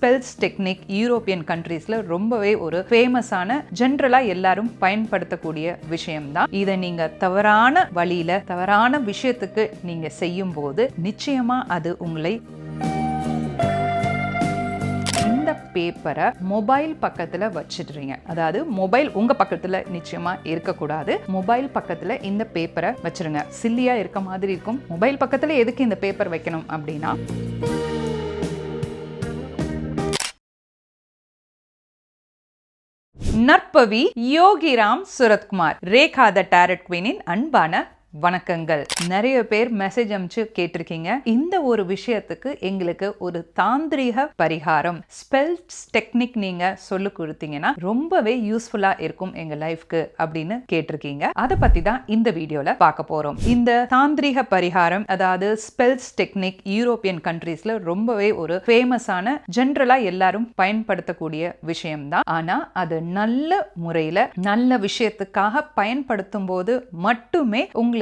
Spells technique European கண்ட்ரீஸ்ல ரொம்பவே ஒரு ஃபேமஸான ஜென்ரலா எல்லாரும் பயன்படுத்தக்கூடிய விஷயம்தான். இதை நீங்க தவறான வழியில தவறான விஷயத்துக்கு நீங்க செய்யும் போது நிச்சயமா அது உங்களை இந்த பேப்பரை மொபைல் பக்கத்துல வச்சிடுறீங்க. அதாவது மொபைல் உங்க பக்கத்துல நிச்சயமா இருக்கக்கூடாது. மொபைல் பக்கத்துல இந்த பேப்பரை வச்சிருங்க. சில்லியா இருக்க மாதிரி இருக்கும். மொபைல் பக்கத்துல எதுக்கு இந்த பேப்பர் வைக்கணும் அப்படின்னா நற்பவி யோகிராம் சுரத்குமார் ரேகா த டேரட் குவீனின் அன்பான வணக்கங்கள். நிறைய பேர் மெசேஜ் அமிச்சு கேட்டிருக்கீங்க. இந்த ஒரு விஷயத்துக்கு எங்களுக்கு ஒரு தாந்திரிக பரிகாரம் ஸ்பெல்ஸ் டெக்னிக் நீங்க சொல்லி கொடுத்தீங்கன்னா ரொம்பவே யூஸ்ஃபுல்லா இருக்கும் எங்க லைஃப்க்கு அப்படின்னு கேட்டிருக்கீங்க. அதை பத்தி தான் இந்த வீடியோல பார்க்க போறோம். இந்த தாந்திரிக பரிகாரம் அதாவது ஸ்பெல்ஸ் டெக்னிக் யூரோப்பியன் கண்ட்ரீஸ்ல ரொம்பவே ஒரு ஃபேமஸான ஜென்ரலா எல்லாரும் பயன்படுத்தக்கூடிய விஷயம்தான் ஆனா அது நல்ல முறையில நல்ல விஷயத்துக்காக பயன்படுத்தும் போது மட்டுமே உங்களுக்கு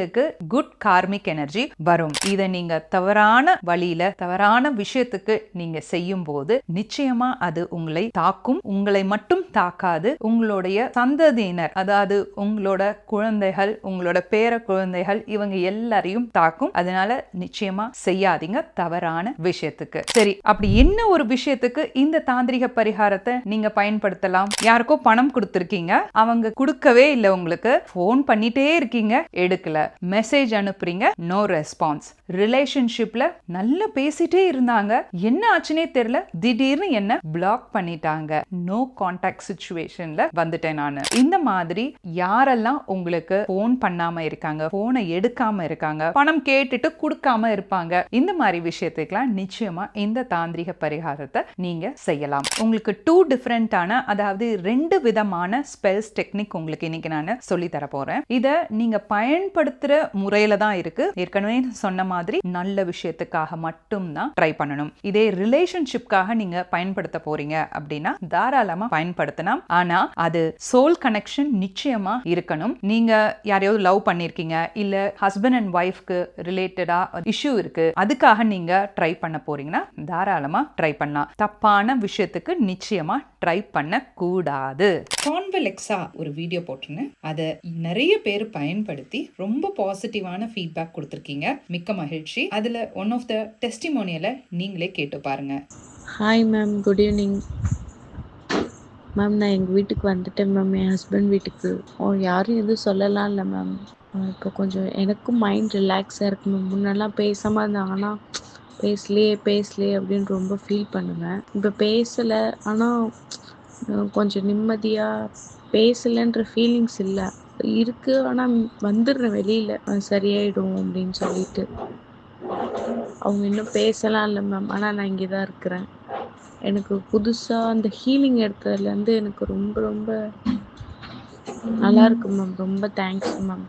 குட் கார்மிக் எனர்ஜி வரும். இதை நீங்க தவறான வழியில தவறான விஷயத்துக்கு நீங்க செய்யும் போது நிச்சயமா அது உங்களை தாக்கும். உங்களை மட்டும் தாக்காது. உங்களுடைய சந்ததியினர் அதாவது உங்களோட குழந்தைகள் உங்களோட பேர குழந்தைகள் இவங்க எல்லாரையும் தாக்கும். அதனால நிச்சயமா செய்யாதீங்க தவறான விஷயத்துக்கு. சரி அப்படி என்ன ஒரு விஷயத்துக்கு இந்த தாந்திரிக பரிகாரத்தை நீங்க பயன்படுத்தலாம்? யாருக்கோ பணம் கொடுத்துருக்கீங்க. அவங்க கொடுக்கவே இல்லை உங்களுக்கு. ஃபோன் பண்ணிட்டே இருக்கீங்க. எடுக்கல. மெசேஜ் அனுப்புறீங்க நோ ரெஸ்பான்ஸ் ரிலேஷன்ஷிப்ல நல்லா பேசிட்டே இருந்தாங்க. என்ன ஆச்சுனே தெரியல. திடீர்னு என்ன பிளாக் பண்ணிட்டாங்க. நோ கான்டாக்ட் சுச்சுவேஷன்ல வந்துட்டேன் நான். இந்த மாதிரி யாரெல்லாம் உங்களுக்கு போன் பண்ணாம இருக்காங்க போனை எடுக்காம இருக்காங்க பணம் கேட்டுட்டு கொடுக்காம இருப்பாங்க இந்த மாதிரி விஷயத்துக்கெல்லாம் நிச்சயமா இந்த தாந்திரிக பரிகாரத்தை நீங்க செய்யலாம். உங்களுக்கு டூ டிஃப்ரெண்டான அதாவது ரெண்டு விதமான ஸ்பெல்ஸ் டெக்னிக் உங்களுக்கு இன்னைக்கு நான் சொல்லி தர போறேன். இதை நீங்க பயன்படுத்துற முறையில தான் இருக்கு. ஏற்கனவே சொன்ன மாதிரி நல்ல விஷயத்துக்காக மட்டும்தான் ட்ரை பண்ணணும். இதே ரிலேஷன்ஷிப்காக நீங்க பயன்படுத்த போறீங்க அப்படின்னா தாராளமா பயன்படுத்தலாம். ஆனா அது சோல் கனெக்ஷன் நிச்சயமா இருக்கணும். நீங்க யாரையாவது லவ் பண்ணிருக்கீங்க இல்ல ஹஸ்பண்ட் அண்ட் ஒய்ஃப்க்கு ரிலேட்டடா இஷ்யூ இருக்கு அதுக்காக நீங்க ட்ரை பண்ண போறீங்கன்னா தாராளமா ட்ரை பண்ணலாம். தப்பான விஷயத்துக்கு நிச்சயமா ட்ரை பண்ண கூடாது கான்வெலெக்ஸா ஒரு வீடியோ போட்டிருந்தேன். அதை நிறைய பேர் பயன்படுத்தி ரொம்ப பாசிட்டிவான ஃபீட்பேக் கொடுத்துருக்கீங்க. மிக்க மகிழ்ச்சி. அதில் ஒன் ஆஃப் த டெஸ்டிமோனியலை நீங்களே கேட்டு பாருங்க. Hi ma'am good evening ma'am நான் எங்கள் வீட்டுக்கு வந்துட்டேன் மேம் என் ஹஸ்பண்ட் வீட்டுக்கு. யாரும் எதுவும் சொல்லலாம் இல்லை மேம் இப்போ கொஞ்சம் எனக்கும் மைண்ட் ரிலாக்ஸாக இருக்கு மேம் முன்னெல்லாம் பேசாமல் இருந்தாங்கன்னா ஆனால் பேசலையே பேசலையே அப்படின்னு ரொம்ப ஃபீல் பண்ணுவேன். இப்போ பேசலை. ஆனால் கொஞ்சம் நிம்மதியாக பேசலைன்ற ஃபீலிங்ஸ் இல்லை. இருக்கு. ஆனால் வந்துடுறேன் வெளியில். சரியாயிடும் அப்படின்னு சொல்லிட்டு. அவங்க இன்னும் பேசலாம் இல்லை மேம் ஆனால் நான் இங்கே தான் இருக்கிறேன். எனக்கு புதுசாக அந்த ஹீலிங் எடுத்ததுலேருந்து எனக்கு ரொம்ப ரொம்ப நல்லா இருக்கு மேம் ரொம்ப தேங்க்ஸ் மேம்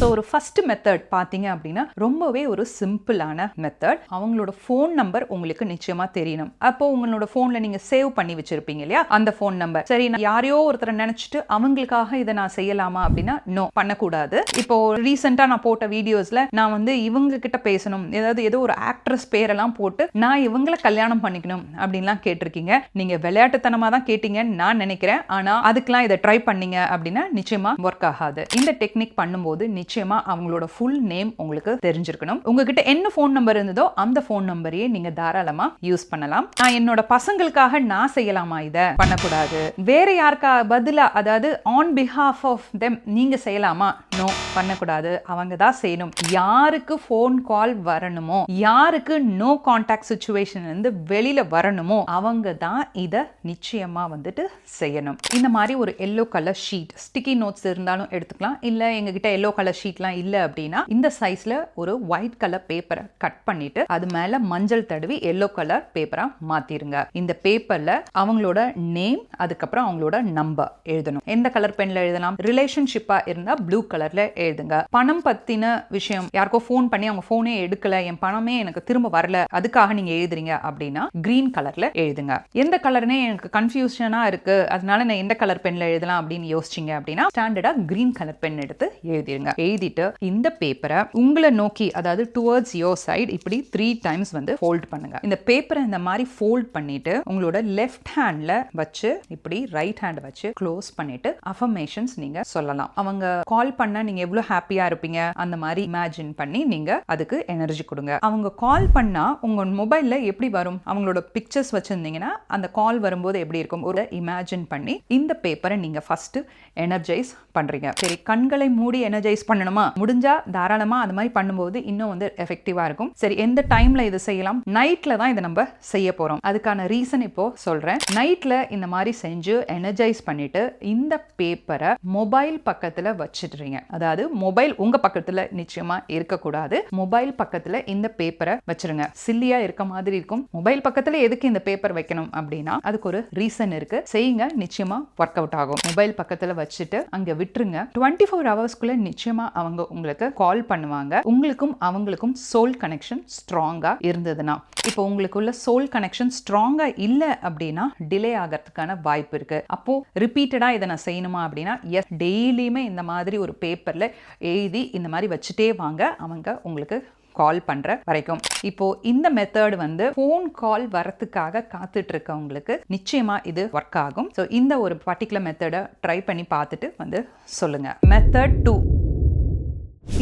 ஸோ ஒரு ஃபர்ஸ்ட் மெத்தட் பார்த்தீங்க அப்படின்னா ரொம்பவே ஒரு சிம்பிளான மெத்தட் அவங்களோட ஃபோன் நம்பர் உங்களுக்கு நிச்சயமா தெரியணும். அப்போ உங்களோட ஃபோனில் நீங்கள் சேவ் பண்ணி வச்சிருப்பீங்க இல்லையா? அந்த ஃபோன் நம்பர் சரி நான் யாரையோ ஒருத்தரை நினச்சிட்டு அவங்களுக்காக இதை நான் செய்யலாமா அப்படின்னா நோ பண்ணக்கூடாது. இப்போ ரீசெண்டாக நான் போட்ட வீடியோஸில் நான் வந்து இவங்க கிட்ட பேசணும். ஏதாவது ஏதோ ஒரு ஆக்ட்ரஸ் பேரெல்லாம் போட்டு நான் இவங்களை கல்யாணம் பண்ணிக்கணும் அப்படின்லாம் கேட்டிருக்கீங்க. நீங்கள் விளையாட்டுத்தனமாக தான் கேட்டீங்கன்னு நான் நினைக்கிறேன். ஆனால் அதுக்கெல்லாம் இதை ட்ரை பண்ணீங்க அப்படின்னா நிச்சயமாக ஒர்க் ஆகாது. இந்த டெக்னிக் பண்ணும்போது நிச்சயமா அவங்களோட ஃபுல் நேம் உங்களுக்கு தெரிஞ்சிருக்கணும். உங்ககிட்ட என்ன ஃபோன் நம்பர் இருந்ததோ அந்த ஃபோன் நம்பரையே நீங்க தாராளமா யூஸ் பண்ணலாம். நான் என்னோட பசங்களுக்காக நான் செய்யலாமா இதை? பண்ணக்கூடாது. வேற யாருக்கா பதிலா அதாவது ஆன் பிஹாஃப் ஆஃப் தெம் நீங்க செய்யலாமா? நோ பண்ணக்கூடாது. அவங்க தான் செய்யணும். யாருக்கு ஃபோன் கால் வரணுமோ யாருக்கு நோ கான்டாக்ட் சுச்சுவேஷன் இருந்து வெளியில வரணுமோ அவங்க தான் இதை நிச்சயமா வந்துட்டு செய்யணும். இந்த மாதிரி ஒரு yellow colour sheet sticky notes இருந்தாலும் எடுத்துக்கலாம். இல்ல எங்ககிட்ட எல்லோ கலர் ஷீட்லாம் இல்லை அப்படின்னா இந்த சைஸ்ல ஒரு ஒயிட் கலர் பேப்பரை கட் பண்ணிட்டு அது மேல மஞ்சள் தடவி எல்லோ கலர் பேப்பரா மாற்றிருங்க இந்த பேப்பர்ல அவங்களோட நேம் அதுக்கப்புறம் அவங்களோட நம்பர் எழுதணும். எந்த கலர் பென்ல எழுதலாம்? ரிலேஷன்ஷிப்பா இருந்தா ப்ளூ கலர்ல எழுதுங்க. பணம் பத்தின விஷயம் யாருக்கோ ஃபோன் பண்ணி அவங்க ஃபோனே எடுக்கல என் பணமே எனக்கு திரும்ப வரல அதுக்காக நீங்க எழுதுறீங்க அப்படின்னா கிரீன் கலர்ல எழுதுங்க. எந்த கலர்னே எனக்கு கன்ஃபியூஷனாக இருக்கு அதனால நான் எந்த கலர் பென்ல எழுதலாம் அப்படின்னு யோசிச்சீங்க அப்படின்னா ஸ்டாண்டர்டா கிரீன் கலர் பென் எடுத்து எழுதிருங்க. எழுதிட்டு இந்த பேப்பரை உங்களை நோக்கி அதாவது டுவர்ட்ஸ் யோர் சைடு இப்படி த்ரீ டைம்ஸ் வந்து ஃபோல்ட் பண்ணுங்க. இந்த பேப்பரை இந்த மாதிரி ஃபோல்ட் பண்ணிட்டு உங்களோட லெஃப்ட் ஹேண்ட்ல வச்சு இப்படி ரைட் ஹேண்ட் வச்சு க்ளோஸ் பண்ணிட்டு அஃபர்மேஷன்ஸ் நீங்க சொல்லலாம். அவங்க கால் பண்ணா நீங்க எவ்வளவு ஹாப்பியா இருப்பீங்க? அந்த மாதிரி இமேஜின் பண்ணி நீங்க அதுக்கு எனர்ஜி கொடுங்க. அவங்க கால் பண்ணா உங்க மொபைல்ல எப்படி வரும்? அவங்களோட பிக்சர்ஸ் வச்சிருந்தீங்கன்னா அந்த கால் வரும்போது எப்படி இருக்கும்? ஒரு இமேஜின் பண்ணி இந்த பேப்பரை நீங்க ஃபர்ஸ்ட் எனர்ஜைஸ் பண்றீங்க. சரி கண்களை மூடி எனர்ஜைஸ் பண்ணணுமா? முடிஞ்சா தாராளமா அது மாதிரி பண்ணும்போது இன்னும் வந்து எஃபெக்டிவா இருக்கும். சரி எந்த டைம்ல இது செய்யலாம்? நைட்ல தான் இதை நம்ம செய்ய போறோம். அதுக்கான ரீசன் இப்போ சொல்றேன். நைட்ல இந்த மாதிரி செஞ்சு எனர்ஜைஸ் பண்ணிட்டு இந்த பேப்பரை மொபைல் பக்கத்துல வச்சிடுறீங்க. அதாவது மொபைல் உங்க பக்கத்துல நிச்சயமா இருக்கக்கூடாது. மொபைல் பக்கத்துல இந்த பேப்பரை வச்சிருங்க. சில்லியா இருக்க மாதிரி இருக்கும். மொபைல் பக்கத்துல எதுக்கு இந்த பேப்பர் வைக்கணும் அப்படின்னா அதுக்கு ஒரு ரீசன் இருக்கு. செய்யுங்க நிச்சயமா ஒர்க் அவுட் ஆகும். மொபைல் பக்கத்துல வச்சுட்டு அங்க விட்டுருங்க. டுவெண்ட்டி ஃபோர் ஹவர்ஸ்க்குள்ள நிச்சயமா அவங்க உங்களுக்கு கால் பண்ணுவாங்க. உங்களுக்கும் அவங்களுக்கும் சோல் கனெக்ஷன் ஸ்ட்ராங்கா இருந்ததுன்னா. இப்போ உங்களுக்குள்ள சோல் கனெக்ஷன் ஸ்ட்ராங்கா இல்ல அப்படின்னா டிலே ஆகிறதுக்கான வாய்ப்பு இருக்கு. அப்போ ரிப்பீட்டடா இதை நான் செய்யணுமா அப்படின்னா எஸ் டெய்லியுமே இந்த மாதிரி ஒரு பேப்பர்ல எழுதி இந்த மாதிரி வச்சுட்டே வாங்க. அவங்க உங்களுக்கு கால் பண்ற வரைக்கும். இப்போ இந்த மெத்தட் வந்து ஃபோன் கால் வரத்துக்காக காத்துட்டு இருக்கவங்களுக்கு நிச்சயமா இது ஒர்க் ஆகும். ஸோ இந்த ஒரு பர்டிகுலர் மெத்தடை ட்ரை பண்ணி பார்த்துட்டு வந்து சொல்லுங்க. மெத்தட் டூ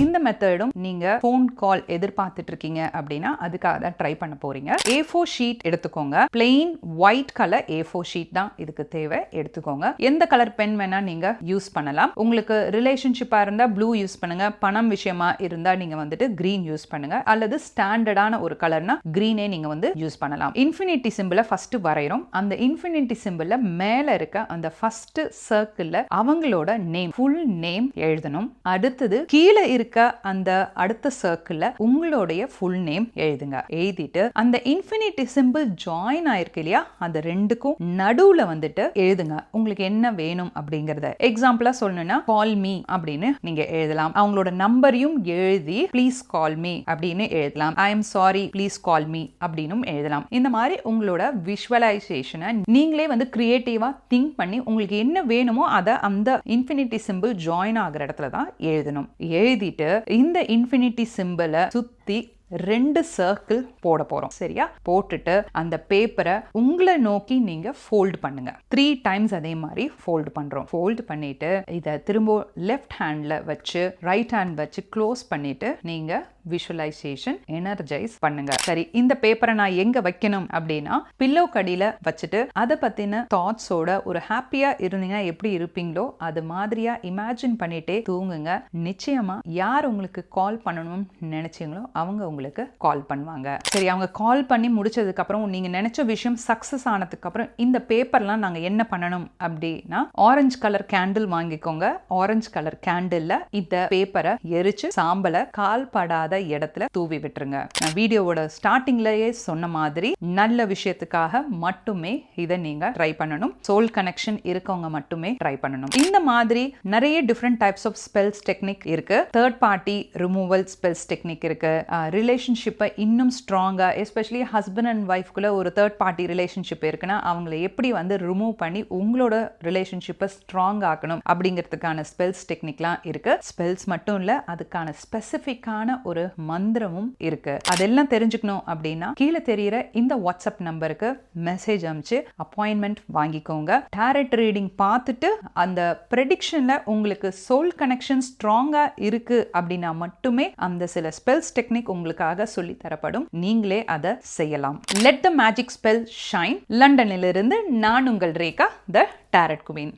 இந்த மெத்தடும் நீங்க ஃபோன் கால் எதிர்பார்த்துட்டு இருக்கீங்க அப்படின்னா அதுக்காக தான் ட்ரை பண்ண போறீங்க. ஏ ஃபோர் ஷீட் எடுத்துக்கோங்க. Plain white colour A four sheet தான் இதுக்கு தேவை. எடுத்துக்கோங்க. எந்த கலர் பென் வேணா நீங்க யூஸ் பண்ணலாம். உங்களுக்கு ரிலேஷன்ஷிப்பா இருந்தா ப்ளூ யூஸ் பண்ணுங்க. பணம் விஷயமா இருந்தா நீங்க வந்துட்டு கிரீன் யூஸ் பண்ணுங்க. அல்லது ஸ்டாண்டர்டான ஒரு கலர்னா கிரீனே நீங்க வந்து யூஸ் பண்ணலாம். இன்ஃபினிட்டி சிம்பிளை ஃபர்ஸ்ட் வரைகிறோம் அந்த இன்ஃபினிட்டி சிம்பிள்ல மேல இருக்க அந்த ஃபர்ஸ்ட் சர்க்கிள்ல அவங்களோட நேம் ஃபுல் நேம் எழுதணும். அடுத்தது கீழே இருக்க அந்த அடுத்த சர்க்கிள்ல உங்களுடைய ஃபுல் நேம் எழுதுங்க. எழுதிட்டு அந்த இன்ஃபினிட்டி சிம்பிள் ஜாயின் ஆயிருக்கு இல்லையா? அந்த ரெண்டுக்கும் நடுவுல வந்துட்டு எழுதுங்க. உங்களுக்கு என்ன வேணும் அப்படிங்கறத. எக்ஸாம்பிளா சொல்லணும்னா கால் மீ அப்படின்னு நீங்க எழுதலாம். அவங்களோட நம்பரையும் எழுதி ப்ளீஸ் கால் மீ அப்படின்னு எழுதலாம். I am sorry please call me அப்படின்னும் எழுதலாம். இந்த மாதிரி உங்களோட விஷுவலைசேஷனை நீங்களே வந்து கிரியேட்டிவா திங்க் பண்ணி உங்களுக்கு என்ன வேணுமோ அதை அந்த இன்ஃபினிட்டி சிம்பிள் ஜாயின் ஆகிற இடத்துல தான் எழுதணும். எழுதி எழுதிட்டு இந்த இன்ஃபினிட்டி சிம்பிளை சுத்தி ரெண்டு சர்க்கிள் போட போறோம். சரியா? போட்டுட்டு அந்த பேப்பரை உங்களை நோக்கி நீங்க ஃபோல்டு பண்ணுங்க. த்ரீ டைம்ஸ் அதே மாதிரி ஃபோல்டு பண்றோம். ஃபோல்டு பண்ணிட்டு இதை திரும்ப லெஃப்ட் ஹேண்ட்ல வச்சு ரைட் ஹேண்ட் வச்சு க்ளோஸ் பண்ணிட்டு நீங்க விஷுவலைசேஷன் எனர்ஜைஸ் பண்ணுங்க. சரி இந்த பேப்பரை நான் எங்க வைக்கணும் அப்படின்னா பில்லோ கடியில வச்சுட்டு அதை பத்தின தாட்ஸோட ஒரு ஹாப்பியா இருந்தீங்கன்னா எப்படி இருப்பீங்களோ அது மாதிரியா இமேஜின் பண்ணிட்டே தூங்குங்க. நிச்சயமா யார் உங்களுக்கு கால் பண்ணணும்னு நினைச்சீங்களோ அவங்க உங்களுக்கு கால் பண்ணுவாங்க. சரி அவங்க கால் பண்ணி முடிச்சதுக்கு அப்புறம் நீங்க நினைச்ச விஷயம் சக்சஸ் ஆனதுக்கு அப்புறம் இந்த பேப்பர்லாம் நாங்க என்ன பண்ணணும் அப்படின்னா ஆரஞ்சு கலர் கேண்டில் வாங்கிக்கோங்க. ஆரஞ்சு கலர் கேண்டில்ல இந்த பேப்பரை எரிச்சு சாம்பலை கால் படாத இடத்துல தூவி விட்டுருங்க. நான் வீடியோவோட ஸ்டார்டிங்லயே சொன்ன மாதிரி நல்ல விஷயத்துக்காக மட்டுமே இதை நீங்க ட்ரை பண்ணணும். சோல் கனெக்ஷன் இருக்கவங்க மட்டுமே ட்ரை பண்ணணும். இந்த மாதிரி நிறைய different types of spells technique இருக்கு. Third party removal spells technique இருக்கு. ரிலேஷன்ஷிப்பை இன்னும் ஸ்ட்ராங்கா எஸ்பெஷலி ஹஸ்பண்ட் அண்ட் ஒய்ஃப்குள்ளே ஒரு தேர்ட் பார்ட்டி ரிலேஷன்ஷிப் இருக்குன்னா அவங்கள எப்படி வந்து ரிமூவ் பண்ணி உங்களோட ரிலேஷன்ஷிப்பை ஸ்ட்ராங் ஆக்கணும் அப்படிங்கிறதுக்கான ஸ்பெல்ஸ் டெக்னிக்லாம் இருக்கு. ஸ்பெல்ஸ் மட்டும் இல்ல அதுக்கான ஸ்பெசிஃபிக்கான ஒரு மந்திரமும் இருக்கு. அதெல்லாம் தெரிஞ்சுக்கணும் அப்படின்னா கீழே தெரிகிற இந்த வாட்ஸ்அப் நம்பருக்கு மெசேஜ் அனுப்பிச்சு அப்பாயின்மெண்ட் வாங்கிக்கோங்க. டேரட் ரீடிங் பார்த்துட்டு அந்த ப்ரெடிக்ஷன்ல உங்களுக்கு சோல் கனெக்ஷன் ஸ்ட்ராங்கா இருக்கு அப்படின்னா மட்டுமே அந்த சில ஸ்பெல்ஸ் டெக்னிக் உங்களுக்கு உங்களுக்காக சொல்லி தரப்படும். நீங்களே அதை செய்யலாம். Let the magic spell shine லண்டனிலிருந்து நான் உங்கள் ரேகா த டேரட் குவீன்